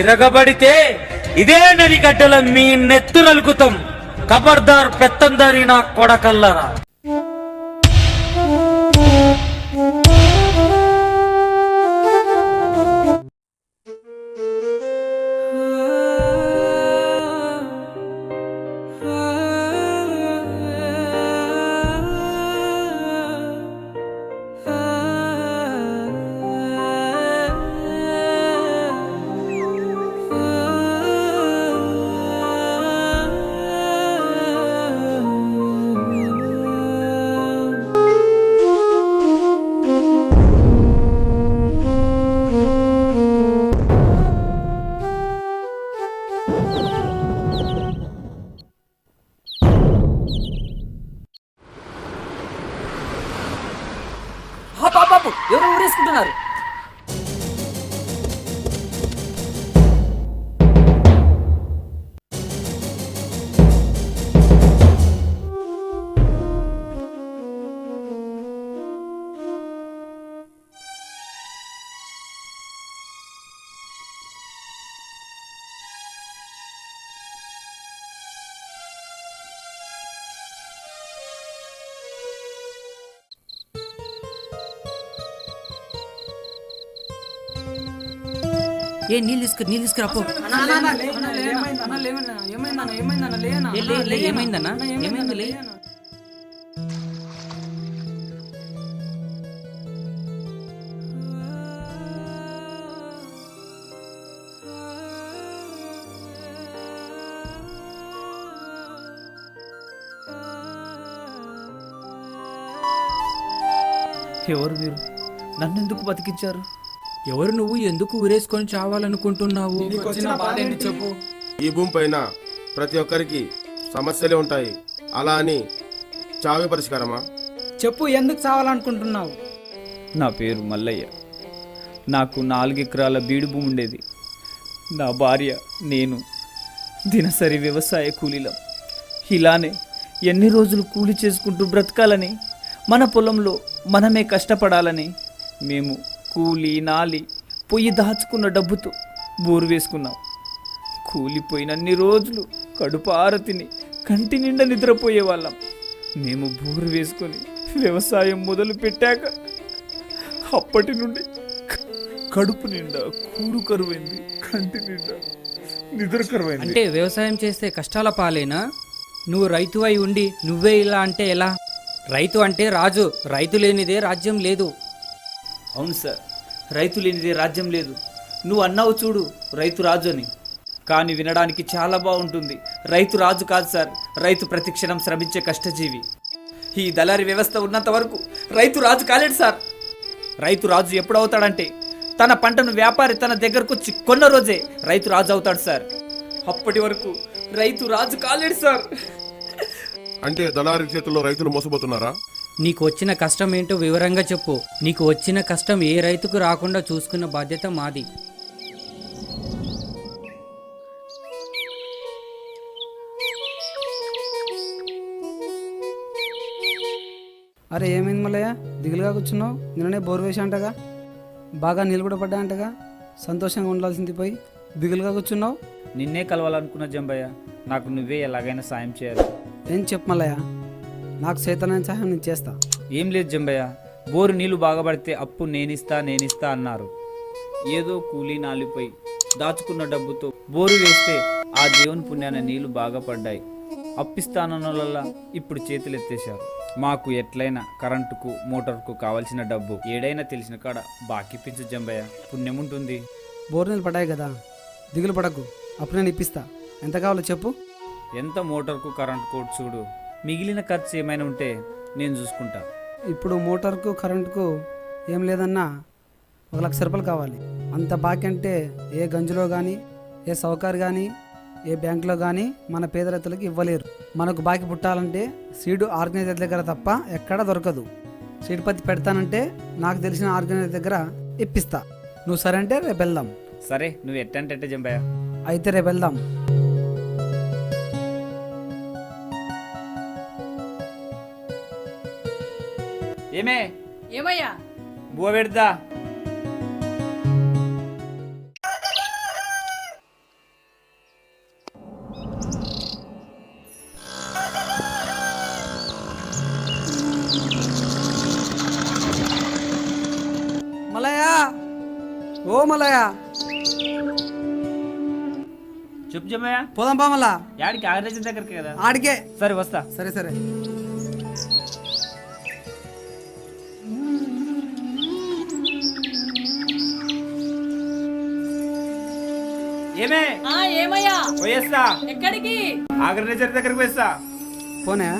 ఇరగబడితే ఇదే నరిగడ్డల మీ నెత్తురలుకుతాం. కబర్దార్ పెత్తందరి నా కొడకల్లరా. పాపు ఎవరు ఊరేసుకుంటున్నారు ఏ నీళ్ళు తీసుకురా నీళ్ళు తీసుకురా పో. ఏమైందన్నా? ఏమైంది లే? ఎవరు మీరు? నన్నెందుకు బతికించారు ఎవరు నువ్వు? ఎందుకు ఊరేసుకొని చావాలనుకుంటున్నావు? ఈ భూమి పైన ప్రతి ఒక్కరికి సమస్యలే ఉంటాయి. అలా అని చావే పరిష్కారమా? చెప్పు ఎందుకు చావాలనుకుంటున్నావు? నా పేరు మల్లయ్య. నాకు నాలుగు ఎకరాల బీడు భూమి ఉండేది. నా భార్య నేను దినసరి వ్యవసాయ కూలీలం. ఇలానే ఎన్ని రోజులు కూలి చేసుకుంటూ బ్రతకాలని మన పొలంలో మనమే కష్టపడాలని మేము కూలి నాలి పొయ్యి దాచుకున్న డబ్బుతో బోరు వేసుకున్నాం. కూలిపోయినన్ని రోజులు కడుపార తిని కంటి నిండా నిద్రపోయే వాళ్ళం. మేము బోరు వేసుకొని వ్యవసాయం మొదలు పెట్టాక అప్పటి నుండి కడుపు నిండా కూరు కరువైంది కంటి నిండా నిద్ర కరువైంది. అంటే వ్యవసాయం చేస్తే కష్టాల పాలేనా? నువ్వు రైతు అయి ఉండి నువ్వే ఇలా అంటే ఎలా? రైతు అంటే రాజు రైతు లేనిదే రాజ్యం లేదు. అవును సార్. రైతు లేనిదే రాజ్యం లేదు. నువ్వు అన్నావు చూడు రైతు రాజు అని. కానీ వినడానికి చాలా బాగుంటుంది. రైతు రాజు కాదు సార్ రైతు ప్రతిక్షణం శ్రమించే కష్టజీవి. ఈ దళారి వ్యవస్థ ఉన్నంత వరకు రైతు రాజు కాలేడు సార్. రైతు రాజు ఎప్పుడు అవుతాడంటే తన పంటను వ్యాపారి తన దగ్గరకు వచ్చి కొన్న రోజే రైతు రాజు అవుతాడు సార్. అప్పటి వరకు రైతు రాజు కాలేడు సార్. అంటే దళారి చేతుల్లో రైతులు మోసపోతున్నారా? నీకు వచ్చిన కష్టం ఏంటో వివరంగా చెప్పు. నీకు వచ్చిన కష్టం ఏ రైతుకు రాకుండా చూసుకున్న బాధ్యత మాది. అరే ఏమైంది మల్లయ్య? దిగులుగా కూర్చున్నావు? నిన్ననే బోర్ వేసా అంటగా బాగా నీళ్ళు కూడా పడ్డా అంటగా సంతోషంగా ఉండాల్సింది పోయి. దిగులుగా కూర్చున్నావు? నిన్నే కలవాలనుకున్న జంబయ్య నాకు నువ్వే ఎలాగైనా సాయం చేయాలి. ఏం చెప్పు మల్లయ్య? నాకు చేతనైన సహాయం నేను చేస్తా. ఏం లేదు జంబయ్య. బోరు నీళ్ళు బాగా పడితే అప్పు నేనిస్తా నేనిస్తా అన్నారు. ఏదో కూలీ నాలిపోయి దాచుకున్న డబ్బుతో బోరు వేస్తే ఆ దేవుని పుణ్యాన నీళ్ళు బాగా పడ్డాయి. అప్పిస్తానన్నోళ్ళ ఇప్పుడు చేతులు ఎత్తేశారు మాకు ఎట్లయినా కరెంటుకు మోటార్కు కావాల్సిన డబ్బు ఏడైనా తెలిసిన కాడ బాకీ పించు జంబయ్య. పుణ్యం ఉంటుంది. బోర్ నీళ్ళు పడ్డాయి కదా. దిగులు పడకు. అప్పుడు నేను ఇప్పిస్తా. ఎంత కావాలో చెప్పు. ఎంత మోటార్కు కరెంట్ కోట్ చూడు. మిగిలిన ఖర్చు ఏమైనా ఉంటే నేను చూసుకుంటా. ఇప్పుడు మోటార్కు కరెంటుకు ఏం లేదన్నా ఒక లక్ష రూపాయలు కావాలి. అంత బాకీ అంటే ఏ గంజులో కానీ ఏ సౌకర్య కానీ ఏ బ్యాంకులో కానీ మన పేద రైతులకు ఇవ్వలేరు. మనకు బాకీ పుట్టాలంటే సీడు ఆర్గనైజర్ దగ్గర తప్ప ఎక్కడా దొరకదు. సీడ్ పత్తి పెడతానంటే నాకు తెలిసిన ఆర్గనైజర్ దగ్గర ఇప్పిస్తా. నువ్వు సరే అంటే రేపు వెళ్దాం. సరే నువ్వు ఎట్టంటే జంబయ్య? అయితే రేపు వెళ్దాం. ఏమే? ఏమయ్యా? బువ పెడదా ఓ చెప్పు చెప్పయా పోదాం పా మళ్ళా. యాడికి? ఆగరేజ్ దగ్గరికి కదా. ఆడికే. సరే వస్తా. సరే సరే. ఏమే? ఆ ఏమయ్యా? పోయేస్తా. ఎక్కడికి? ఆగరేజర్ దగ్గరికి పోయేస్తా. పోనే.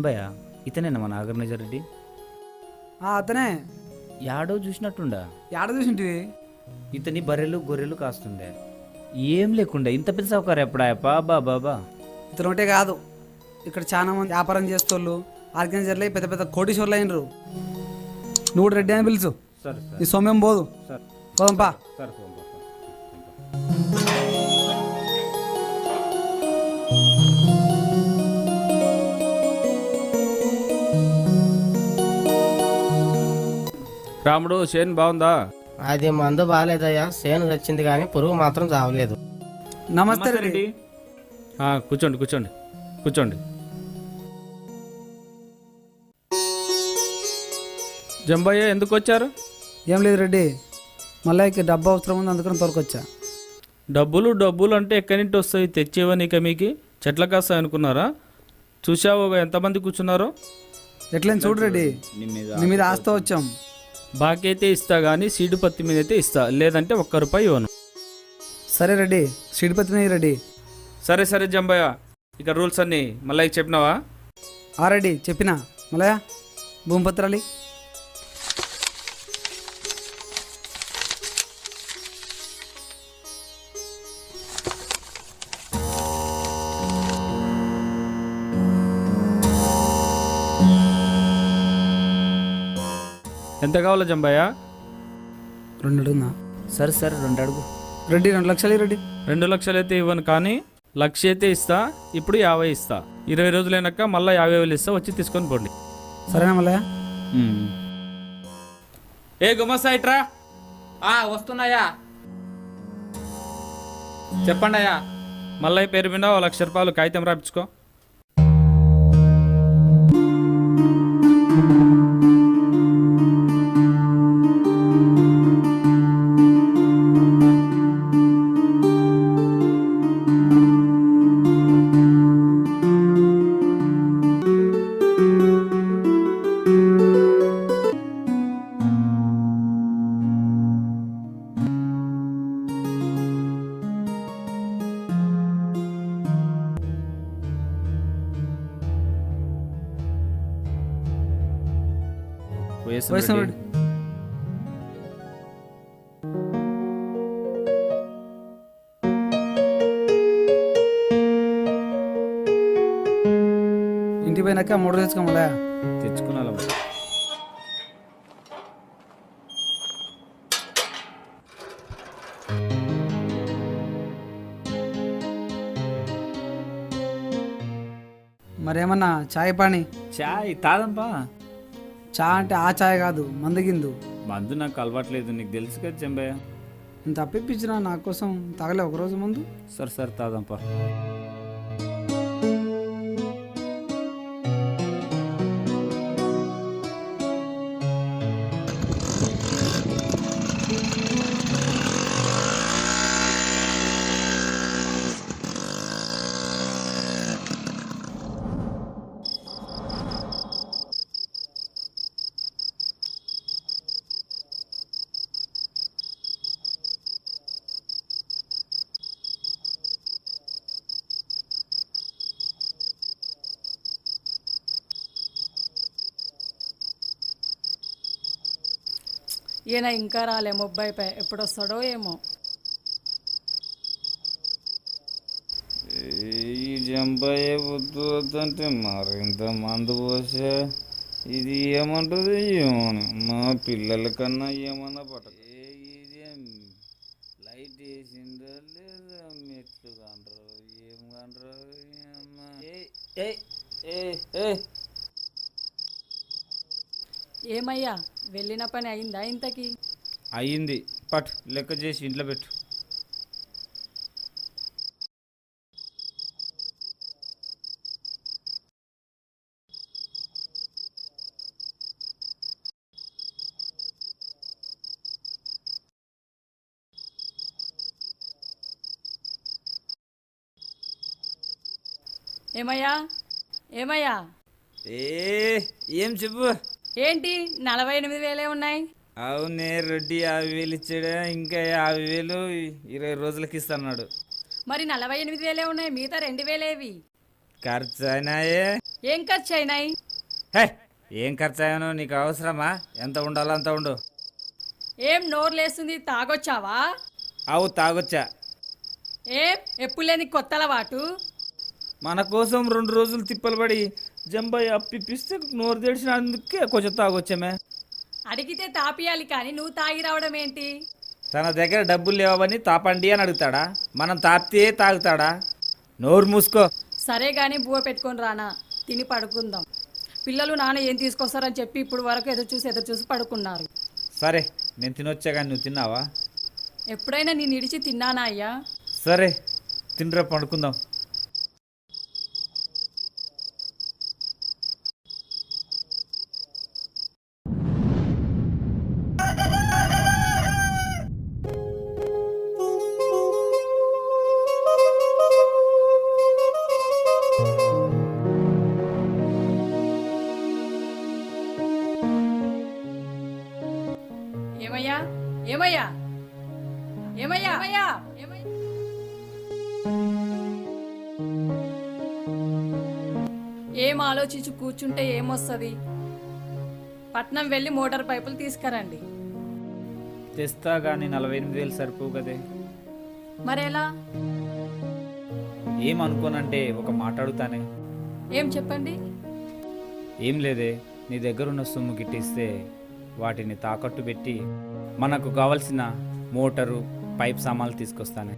జంబయ్య ఇతనేనా మన ఆర్గనైజర్ రెడ్డి ఆ, అతనే. యాడో చూసినట్టుండా? ఆడ చూసింటివి? ఇతని బర్రెలు గొర్రెలు కాస్తుండే. ఏం లేకుండే ఇంత పెద్ద సౌకర్యం ఎప్పుడా బాబా బాబా ఇతను ఒకటే కాదు. ఇక్కడ చాలా మంది వ్యాపారం చేస్తోళ్ళు ఆర్గనైజర్లు అయి పెద్ద పెద్ద కోటీశ్వర్లు అయినరు. నువ్వు కూడా రెడ్డి అని పిలుచు. సరే నీ సౌమ్యం పోదు. సరే. పోదాం పా. సరే రాముడు చేను బాగుందా? అది మందు బాగాలేదయ్యా. సేను వచ్చింది కానీ పురుగు మాత్రం చావలేదు. నమస్తే రెడ్డి ఆ, కూర్చోండి కూర్చోండి కూర్చోండి. జంబయ్య ఎందుకు వచ్చారు? ఏం లేదు రెడ్డి. మళ్ళీకి డబ్బు అవసరం ఉంది అందుకని తొలకొచ్చా డబ్బులు డబ్బులు అంటే ఎక్కడి నుంచి వస్తాయి? తెచ్చేవని ఇక మీకు? చెట్ల కాస్తాయి అనుకున్నారా? చూసావు ఎంతమంది కూర్చున్నారో? ఎట్లని చూడు రెడ్డి. నీ మీద ఆస్తో వచ్చాం. బాకీ అయితే ఇస్తా కానీ సీడు పత్తి మీద అయితే ఇస్తా లేదంటే ఒక్క రూపాయి ఇవ్వను. సరే రెడ్డి శ్రీపతి మీద రెడ్డి. సరే సరే జంబయ్య ఇక రూల్స్ అన్నీ మళ్ళీ చెప్పినావా? ఆ రెడ్డి చెప్పినా. మళ్ళా భూమి ఎంత కావాలో జంబయ్య? రెండు అడుగునా సరే సరే రెండు అడుగు రెడ్డి రెండు లక్షలు రెడ్డి రెండు లక్షలు అయితే ఇవ్వను కానీ లక్ష అయితే ఇస్తా ఇప్పుడు యాభై ఇస్తా. ఇరవై రోజులైనాక మళ్ళీ యాభై వేలు ఇస్తా వచ్చి తీసుకొని పోండి. సరేనా మళ్ళా ఏ గుమస్తా ఇట్రా ఆ వస్తున్నాయా? చెప్పండి అయ్యా మళ్ళీ పేరు మీద ఓ లక్ష రూపాయలు కాగితం రాపించుకో. మరేమన్నా చాయ్ పాని? చాయ్ తాదంపా చా అంటే ఆ చాయ్ కాదు మందగిందు మందు నాకు అలవాట్లేదు నీకు తెలుసు కదా చెంబయ్య. ఇంత అప్పిప్పించిన నా కోసం తాగలే ఒకరోజు ముందు? సరే సరే తాదంపా ఈయన ఇంకా రాలే ముప్పైపై ఎప్పుడు వస్తాడో ఏమో. ఈ జంబాయే వద్దు వద్దంటే మరింత మందు పోసే ఇది ఏమంటుంది ఏమని. మా పిల్లల కన్నా ఏమన్నా పట్ట ఇదేం లైట్ వేసిందా లేదా మెట్లు కండ్రు ఏం కండ్రు ఏమయ్యా? వెళ్ళిన పని అయిందా ఇంతకి? అయ్యింది పట్ లెక్క చేసి ఇంట్లో పెట్టు. ఏమయ్యా? ఏమయ్యా? ఏ ఏం చెప్పు? ఏంటి నలభై ఎనిమిది వేలే ఉన్నాయి? అవునే రెడ్డి యాభై వేలు ఇచ్చాడా ఇంకా యాభై వేలు ఇరవై రోజులకి ఇస్తున్నాడు. మరి నలభై ఎనిమిది వేలే ఉన్నాయి మిగతా రెండు వేలేవి? ఖర్చు అయినాయే ఏం ఖర్చు అయినాయి హే ఏం ఖర్చు అయ్యానో నీకు అవసరమా? ఎంత ఉండాలో అంత ఉండు. ఏం నోరులేస్తుంది తాగొచ్చావా? అవు తాగొచ్చా. ఏం ఎప్పుడు లేని కొత్త అలవాటు మన కోసం రెండు రోజులు తిప్పలు పడి జంబాయి అప్పిప్పిస్తే నోరు తెడిచిన అందుకే కొంచెం తాగొచ్చామే. అడిగితే తాపియాలి కానీ నువ్వు తాగి రావడం ఏంటి? తన దగ్గర డబ్బులు లేవని తాపండి అని అడుగుతాడా? మనం తాపితే తాగుతాడా? నోరు మూసుకో. సరే గాని బువ్వ పెట్టుకొని రానా? తిని పడుకుందాం. పిల్లలు నాన్న ఏం తీసుకొస్తారని చెప్పి ఇప్పుడు వరకు ఎదురు చూసి ఎదురు చూసి పడుకున్నారు. సరే నేను తినొచ్చా కానీ నువ్వు తిన్నావా? ఎప్పుడైనా నేను ఇడిచి తిన్నానా అయ్యా? సరే తినరా పడుకుందాం. కూర్చుంటే ఏమొస్తుంది? పట్నం వెళ్ళి మోటార్ పైపులు తీసుకురండి. తెస్తా కానీ నలభై ఎనిమిది వేలు సరిపోవు కదే మరేలా ఏమనుకోనంటే ఒక మాట అడుగుతానే. ఏం చెప్పండి? ఏం లేదే నీ దగ్గర ఉన్న సొమ్ము గిట్టిస్తే వాటిని తాకట్టు పెట్టి మనకు కావలసిన మోటారు పైప్ సామాన్లు తీసుకొస్తానే.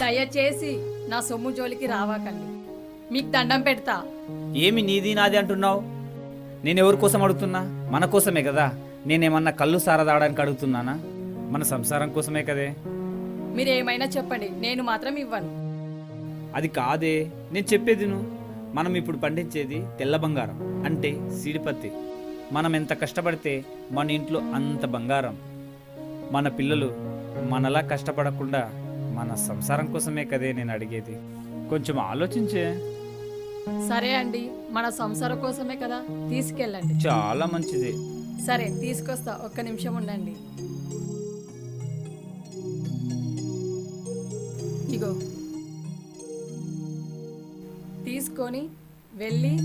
దయచేసి నా సొమ్ము జోలికి రావాకండి. మీకు దండం పెడతా. ఏమి నీది నాది అంటున్నావు? నేను ఎవరి కోసం అడుగుతున్నా? మన కోసమే కదా. నేనేమన్నా కళ్ళు సారదాడానికి అడుగుతున్నానా? మన సంసారం కోసమే కదే. మీరు ఏమైనా చెప్పండి నేను మాత్రం ఇవ్వను. అది కాదే. నేను చెప్పేది నువ్వు మనం ఇప్పుడు పండించేది తెల్ల బంగారం అంటే సీడిపత్తి. మనం ఎంత కష్టపడితే మన ఇంట్లో అంత బంగారం. మన పిల్లలు మనలా కష్టపడకుండా మన సంసారం కోసమే కదే నేను అడిగేది. కొంచెం ఆలోచించే. సరే అండి మన సంసారం కోసమే కదా తీసుకెళ్ళండి. చాలా మంచిది. సరే తీసుకొస్తా ఒక్క నిమిషం ఉండండి. ఇగో. తీసుకొని వెళ్ళి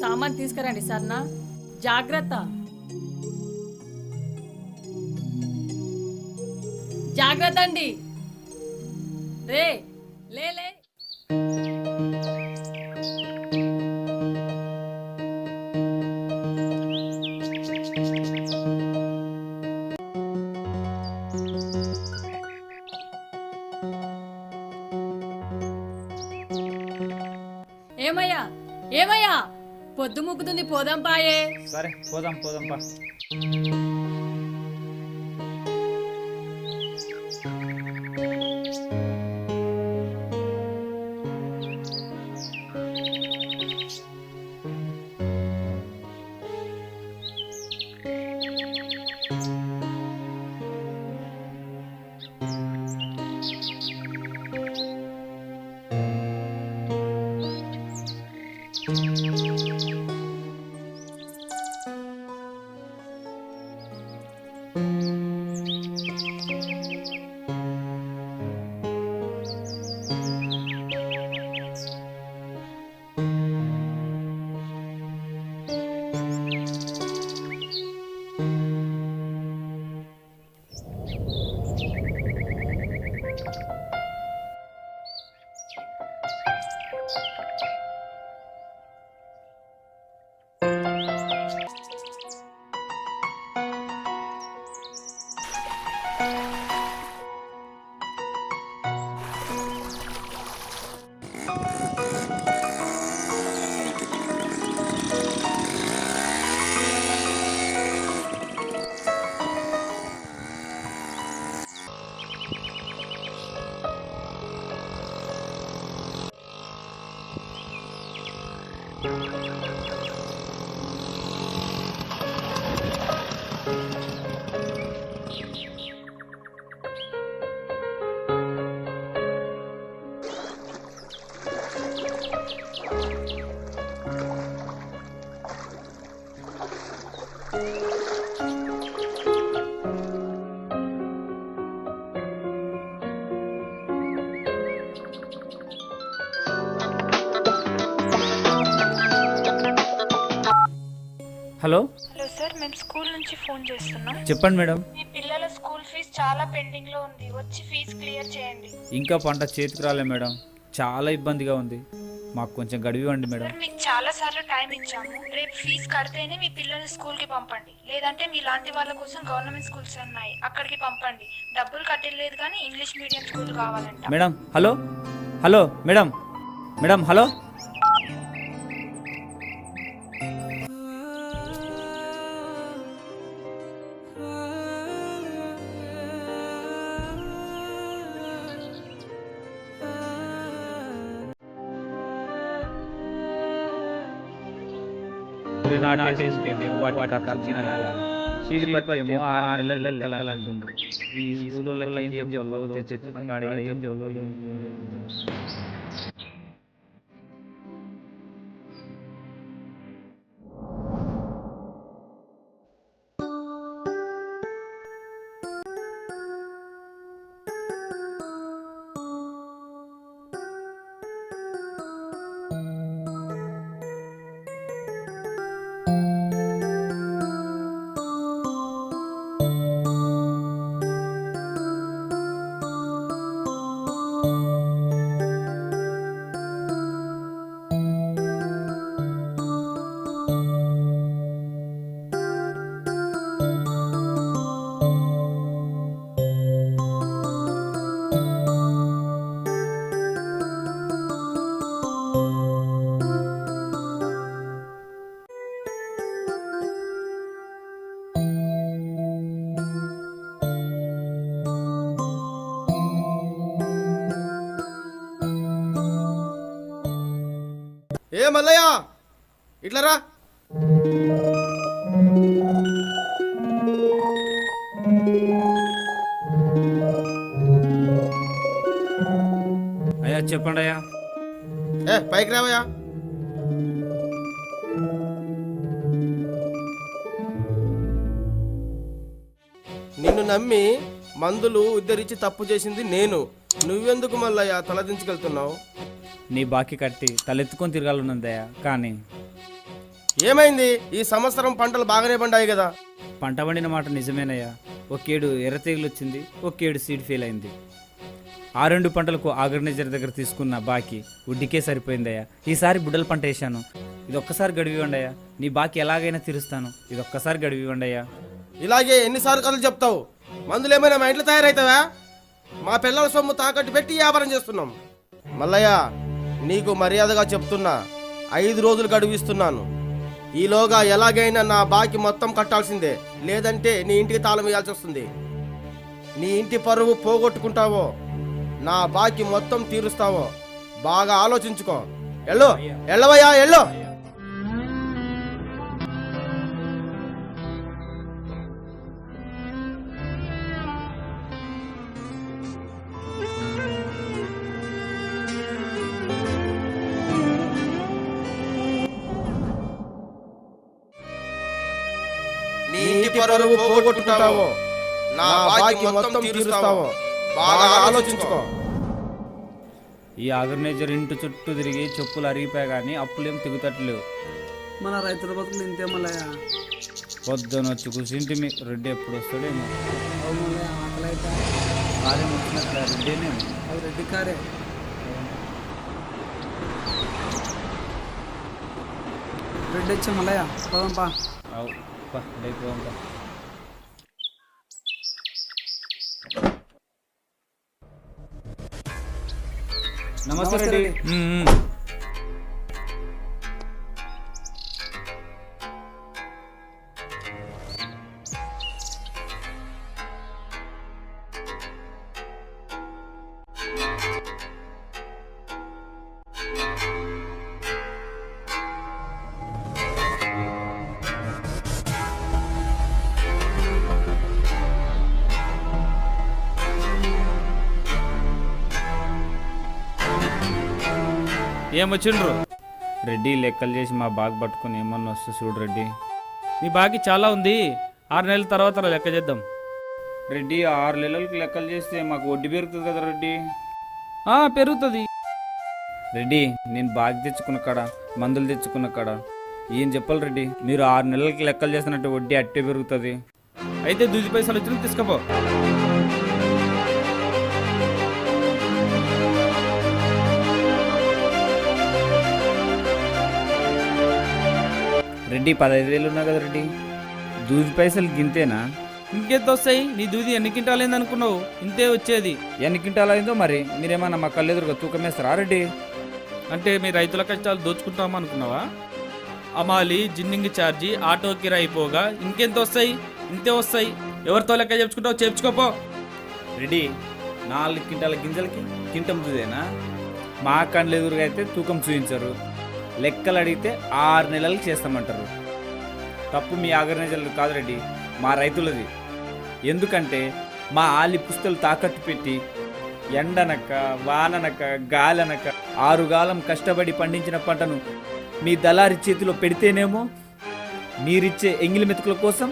సామాన్ తీసుకురండి సర్నా జాగ్రత్త. జాగ్రత్త అండి. రే లే. పోదాం పాయే సరే పోదాం పోదాం పా హలో నుంచి ఫోన్ చేస్తున్నాం. చెప్పండి మేడం. మీ పిల్లల స్కూల్ ఫీజు చాలా పెండింగ్లో ఉంది. వచ్చి ఫీజు క్లియర్ చేయండి. ఇంకా పంట చేతికి రాలే మేడం. చాలా ఇబ్బందిగా ఉంది. మాకు కొంచెం గడువు ఇవ్వండి మేడం. సార్ మీకు చాలా సార్లు టైం ఇచ్చాము. రేపు ఫీజు కడితేనే మీ పిల్లల్ని స్కూల్కి పంపండి. లేదంటే మీ లాంటి వాళ్ళ కోసం గవర్నమెంట్ స్కూల్స్ ఉన్నాయి. అక్కడికి పంపండి. డబ్బులు కట్టలేదు కానీ ఇంగ్లీష్ మీడియం స్కూల్ కావాలంట. Madam hello? Hello? Madam? Madam hello? ఏ మల్లయ్య? ఇట్లా రా. అయ్యా చెప్పండి అయ్యా. ఏ పైకి రావయ్యా. నిన్ను నమ్మి మందులు ఉద్ధరించి తప్పు చేసింది నేను. నువ్వెందుకు మల్లయ్య తలదించుకెళ్తున్నావు? నీ బాకీ కట్టి తలెత్తుకొని తిరగాలన్నదయ్యా కానీ ఏమైంది? ఈ సంవత్సరం పంటలు బాగానే పండాయి కదా? పంట పండిన మాట నిజమేనయ్యా. ఒకేడు ఎర్ర తెగులు వచ్చింది ఒకేడు సీడ్ ఫెయిల్ అయింది. ఆ రెండు పంటలకు ఆర్గనైజర్ దగ్గర తీసుకున్న బాకీ వడ్డీకే సరిపోయిందయ్యా. ఈసారి బుడ్డల పంట వేశాను. ఇది ఒక్కసారి గడివి ఇవ్వండియ్యా నీ బాకీ ఎలాగైనా తీరుస్తాను. ఇది ఒక్కసారి గడివి ఇవ్వండియ్యా ఇలాగే ఎన్నిసార్లు కథలు చెప్తావు? మందులు ఏమైనా మా ఇంట్లో తయారవుతావా మా పిల్లల సొమ్ము తాకట్టు పెట్టి వ్యాపారం చేస్తున్నాం. మల్లయ్య నీకు మర్యాదగా చెప్తున్నా. ఐదు రోజులు గడువిస్తున్నాను. ఈలోగా ఎలాగైనా నా బాకీ మొత్తం కట్టాల్సిందే. లేదంటే నీ ఇంటికి తాళం వేయాల్సి వస్తుంది. నీ ఇంటి పరువు పోగొట్టుకుంటావో నా బాకీ మొత్తం తీరుస్తావో బాగా ఆలోచించుకో. ఎల్లో ఎల్లవయ్యా ఎల్లో. నీ పోగొట్టుకుంటావో బాకీ మొత్తం తీరుస్తావో బాగా ఆలోచించుకో. ఈ ఆర్గనైజర్ ఇంటి చుట్టూ తిరిగి చెప్పులు అరిగిపోయా కానీ అప్పులేం తిగుతట్లేవు. మన రైతుల బతుకులు ఇంతే పొద్దున వచ్చి కూర్చుంటే మీ రెడ్డి ఎప్పుడు వస్తాడేమో. వచ్చినట్లు రెడ్డేనేమో రెడ్డి కారే. రెడ్డి వచ్చే పోదాంపా అవు పా. నమస్తే రెడ్డి. ఏమొచ్చిండ్రు? రెడ్డి లెక్కలు చేసి మా బాగా పట్టుకొని ఏమన్నా వస్తే చూడు రెడ్డి. నీ బాకీ చాలా ఉంది. ఆరు నెలల తర్వాత లెక్క చేద్దాం. రెడ్డి ఆరు నెలలకు లెక్కలు చేస్తే మాకు వడ్డీ పెరుగుతుంది కదా రెడ్డి? ఆ, పెరుగుతుంది. రెడ్డి నేను బాగా తెచ్చుకున్న కాడ మందులు తెచ్చుకున్న కాడ ఏం చెప్పాలి రెడ్డి? మీరు ఆరు నెలలకి లెక్కలు చేసినట్టు వడ్డీ అట్టే పెరుగుతుంది. అయితే దూది పైసలు వచ్చిన తీసుకపో. రెడ్డి పదహైదు వేలు ఉన్నా కదా రెడ్డి? దూది పైసలు గింతేనా? ఇంకెంత వస్తాయి? నీ దూది ఎన్ని కింటాలైంది అనుకున్నావు? ఇంతే వచ్చేది. ఎన్ని క్వింటాలు అయిందో మరి? మీరేమన్నా మా కళ్ళెదురుగా తూకం వేస్తారా రెడ్డి? అంటే మీ రైతుల కష్టాలు దోచుకుంటాం అనుకున్నావా? అమాలి జిన్నింగ్ ఛార్జీ ఆటో కిరాయి పోగా ఇంకెంత వస్తాయి? ఇంతే వస్తాయి. ఎవరితో లెక్క చెప్పుకుంటావు చేర్చుకోపో రెడ్డి నాలుగు క్వింటాల గింజలకి కింటం దూదేనా? మా కండ్లు ఎదురుగా అయితే తూకం చూపించరు లెక్కలు అడిగితే ఆరు నెలలకు చేస్తామంటారు. తప్పు మీ ఆర్గనైజర్లు కాదు రెడ్డి మా రైతులది. ఎందుకంటే మా ఆలి పుస్తలు తాకట్టు పెట్టి ఎండనక వాననక గాలనక ఆరుగాలం కష్టపడి పండించిన పంటను మీ దళారి చేతిలో పెడితేనేమో మీరిచ్చే ఎంగిలి మెతుకుల కోసం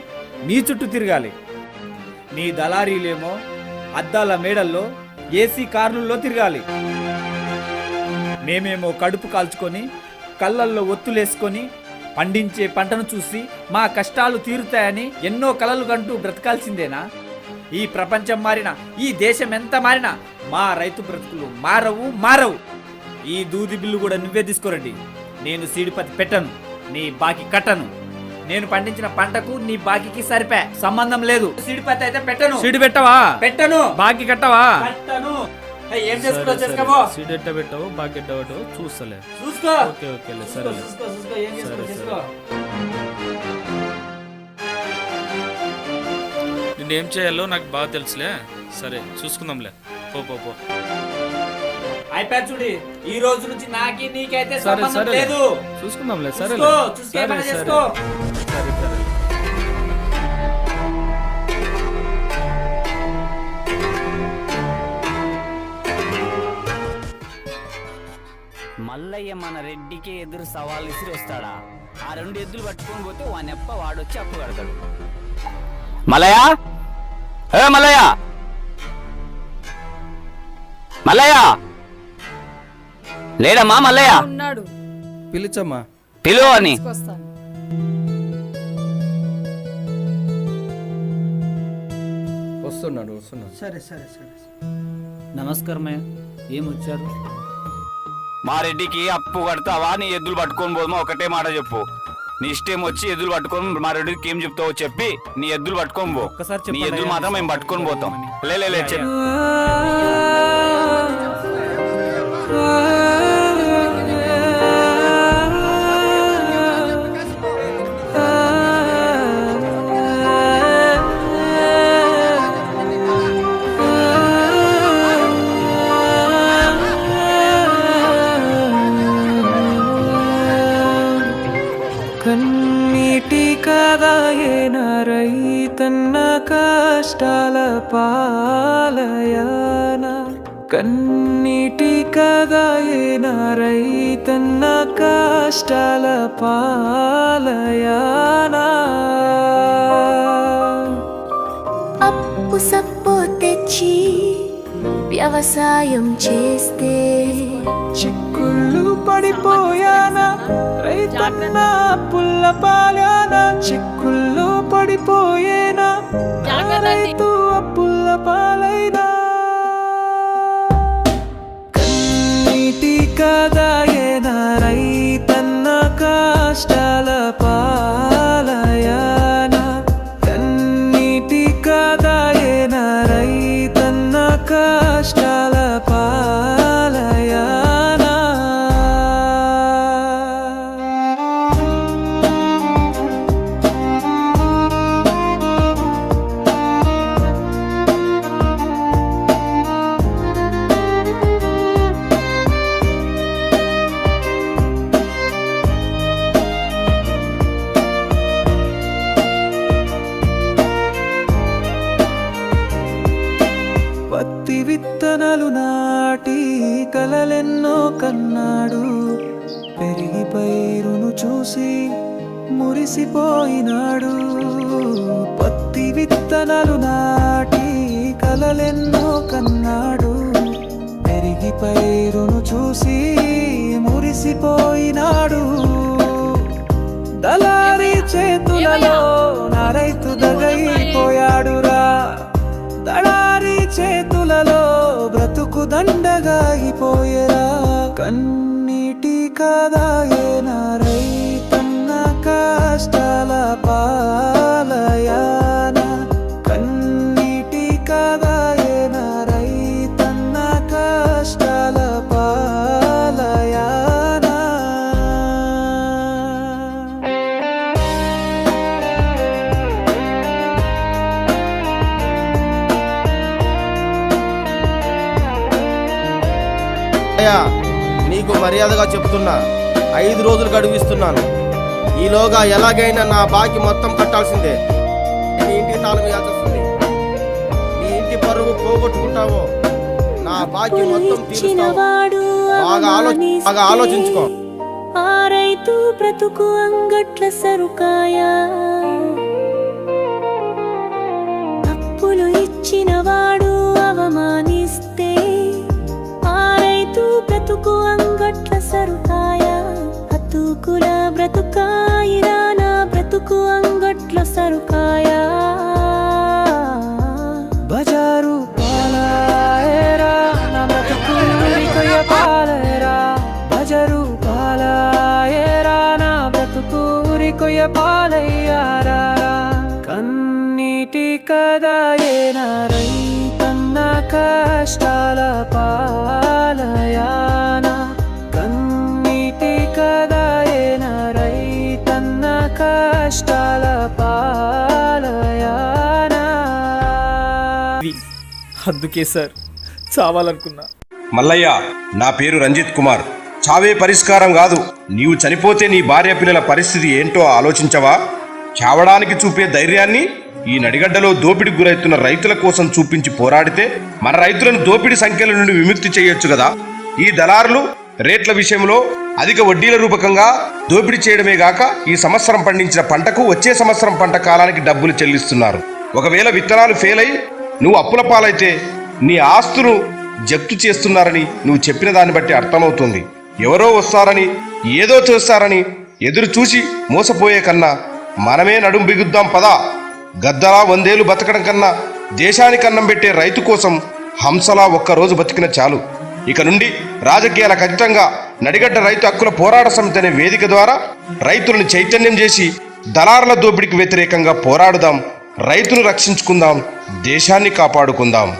మీ చుట్టూ తిరగాలి. మీ దళారీలేమో అద్దాల మేడల్లో ఏసీ కార్లలో తిరగాలి. మేమేమో కడుపు కాల్చుకొని కళ్ళల్లో ఒత్తులేసుకొని పండించే పంటను చూసి మా కష్టాలు తీరుతాయని ఎన్నో కలలు కంటూ బ్రతకాల్సిందేనా? ఈ ప్రపంచం మారిన ఈ దేశం ఎంత మారినా మా రైతు బ్రతుకులు మారవు మారవు. ఈ దూది బిల్లు కూడా నువ్వే తీసుకోరండి. నేను సీడిపతి పెట్టను నీ బాకి కట్టను. నేను పండించిన పంటకు నీ బాకీకి సరిపే సంబంధం లేదు. సీడిపతి అయితే పెట్టను. సీడ్ పెట్టవా? పెట్టను. బాకీ కట్టవా? కట్టను. ఏం చేసుకుంటావు చేసుకోబో సీడ్ ఎట్ట పెట్టావు చూస్తలే. చూసుకో. ఓకే ఓకే సరే చూసుకో, చూసుకో, ఏం చేసుకో, సరే, చేసుకో. నేనేం చేయాలో నాకు బాగా తెలుసులే. సరే చూసుకుందాంలే. పో పో పో. అయిపోయా చూడి. ఈ రోజు నుంచి నాకి నీకైతే సరే సంబంధం సరే లేదు. చూసుకుందాంలే సరే చూసుకో ఏమైనా చేసుకో? సరే మల్లయ్య మన రెడ్డికి ఎదురు సవాల్ విసిరి వస్తాడా? ఆ రెండు ఎద్దులు పట్టుకొని పోతే వానెప్ప వాడొచ్చి అప్పు కడతాడు. మల్లయ్య? ఏ మల్లయ్య? మల్లయ్య? లేడమ్మా మల్లయ్య. ఉన్నాడు. పిలిచమ్మా. పిలువ అని. తీసుకొస్తాను. వస్తున్నాడు వస్తున్నాడు. సరే సరే సరే నమస్కారమే ఏం వచ్చారు మా రెడ్డికి అప్పు కడతావా? నీ ఎద్దులు పట్టుకొని పోదామా? ఒకటే మాట చెప్పు. నీ ఇష్టం వచ్చి ఎద్దులు పట్టుకొని మా రెడ్డికి ఏం చెప్తావో చెప్పి నీ ఎద్దులు పట్టుకొని పో. నీ ఎద్దులు మాత్రం మేము పట్టుకొని పోతాం. లే లే, లే చెప్పు. కష్టాల పాలయాన కన్నీటి కదాయన రైతన్న కష్టాల పాలయాన. అప్పు సప్పు తెచ్చి వ్యవసాయం చేస్తే చిక్కుళ్ళు పడిపోయానా రైతన్న పుల్ల పాలానా చిక్కుళ్ళు పడిపోయేనా రైతు అప్పుల్ల పాలైనా కన్నీటి కదాయేనా రైతన్న కష్టాల మర్యాదగా చెప్తున్నా. ఐదు రోజులు గడువిస్తున్నాను ఈలోగా ఎలాగైనా నా బాకి మొత్తం కట్టాల్సిందే. నీ ఇంటి తాళం వేయాల్సి నీ ఇంటి పరువు పోగొట్టుకుంటావో నా బాకి మొత్తం తీరుస్తావు. బాగా బాగా ఆలోచించుకో. ఆ రైతు బ్రతుకు అంగట్ల సరుకాయా. అప్పులు ఇచ్చిన వాడు అవమానిస్తే ఆ రైతు బ్రతుకు అంగట్ల సరుకాయా అతుకుల బ్రతుకాయిరా నా బ్రతుకు అంగట్ల సరుకాయా? బజారు పాలాయరా నా బ్రతుకు కొయ్య పాలయరా. బజారు పాలాయరా నా బ్రతుకు కొయ్య పాలయ్యారా కన్నీటి కదాయే నా రైతన్న కష్టాల పాలయానా అందుకే సార్ చావాలనుకున్నా. మల్లయ్య నా పేరు రంజిత్ కుమార్. చావే పరిష్కారం కాదు. నీవు చనిపోతే నీ భార్య పిల్లల పరిస్థితి ఏంటో ఆలోచించవా? చావడానికి చూపే ధైర్యాన్ని ఈ నడిగడ్డలో దోపిడికి గురవుతున్న రైతుల కోసం చూపించి పోరాడితే మన రైతులను దోపిడి సంఖ్యల నుండి విముక్తి చేయొచ్చు కదా? ఈ దళారులు రేట్ల విషయంలో అధిక వడ్డీల రూపకంగా దోపిడీ చేయడమే గాక ఈ సంవత్సరం పండించిన పంటకు వచ్చే సంవత్సరం పంట కాలానికి డబ్బులు చెల్లిస్తున్నారు. ఒకవేళ విత్తనాలు ఫెయిల్ అయి నువ్వు అప్పుల పాలైతే నీ ఆస్తును జప్తు చేస్తున్నారని నువ్వు చెప్పిన దాన్ని బట్టి అర్థమవుతుంది. ఎవరో వస్తారని ఏదో చేస్తారని ఎదురు చూసి మోసపోయే కన్నా మనమే నడుం బిగుద్దాం పదా. గద్దలా వందేలు బతకడం కన్నా దేశానికి అన్నం పెట్టే రైతు కోసం హంసలా ఒక్కరోజు బతికిన చాలు. ఇక నుండి రాజకీయాల ఖచ్చితంగా నడిగడ్డ రైతు హక్కుల పోరాట సమితి అనే వేదిక ద్వారా రైతులను చైతన్యం చేసి దళారుల దోపిడీకి వ్యతిరేకంగా పోరాడుదాం రైతును రక్షించుకుందాం దేశాన్ని కాపాడుకుందాం.